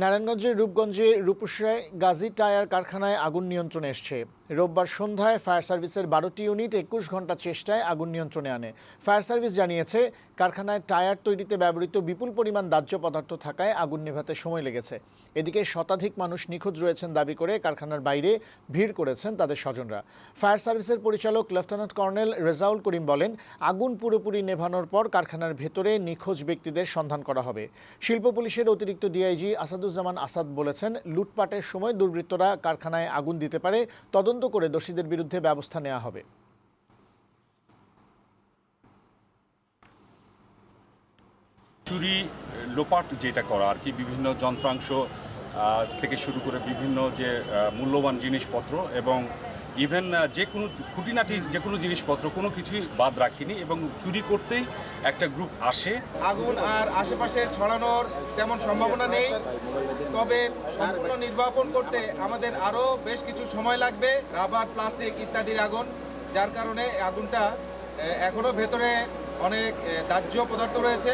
নারায়ণগঞ্জের রূপগঞ্জে রূপসায় গাজী টায়ার কারখানায় আগুন নিয়ন্ত্রণে এসছে। রোববার সন্ধ্যায় ফায়ার সার্ভিসের বারোটি ইউনিট একুশ ঘণ্টা চেষ্টায় আগুন নিয়ন্ত্রণে আনে। ফায়ার সার্ভিস জানিয়েছে, কারখানায় টায়ার তৈরিতে ব্যবহৃত বিপুল পরিমাণ দাহ্য পদার্থ থাকায় আগুন নেভাতে সময় লেগেছে। এদিকে শতাধিক মানুষ নিখোঁজ রয়েছেন দাবি করে কারখানার বাইরে ভিড় করেছেন তাদের স্বজনরা। ফায়ার সার্ভিসের পরিচালক লেফটেন্যান্ট কর্নেল রেজাউল করিম বলেন, আগুন পুরোপুরি নেভানোর পর কারখানার ভেতরে নিখোঁজ ব্যক্তিদের সন্ধান করা হবে। শিল্প পুলিশের অতিরিক্ত ডিআইজি আসাদুজ্জামান আসাদ বলেছেন, লুটপাটের সময় দুর্বৃত্তরা কারখানায় আগুন দিতে পারে, তদন্ত করে দোষীদের বিরুদ্ধে ব্যবস্থা নেওয়া হবে। চুরি, লোপাট যেটা করা আর কি, বিভিন্ন যন্ত্রাংশ থেকে শুরু করে বিভিন্ন যে মূল্যবান জিনিসপত্র এবং ইভেন যে কোনো খুঁটিনাটি, যে কোনো জিনিসপত্র, কোনো কিছুই বাদ রাখিনি এবং চুরি করতেই একটা গ্রুপ আসে। আগুন আর আশেপাশে ছড়ানোর তেমন সম্ভাবনা নেই। তবে সম্পূর্ণ নির্বাপন করতে আমাদের আরও বেশ কিছু সময় লাগবে, রাবার, প্লাস্টিক ইত্যাদির আগুন, যার কারণে আগুনটা এখনও ভেতরে অনেক দাহ্য পদার্থ রয়েছে।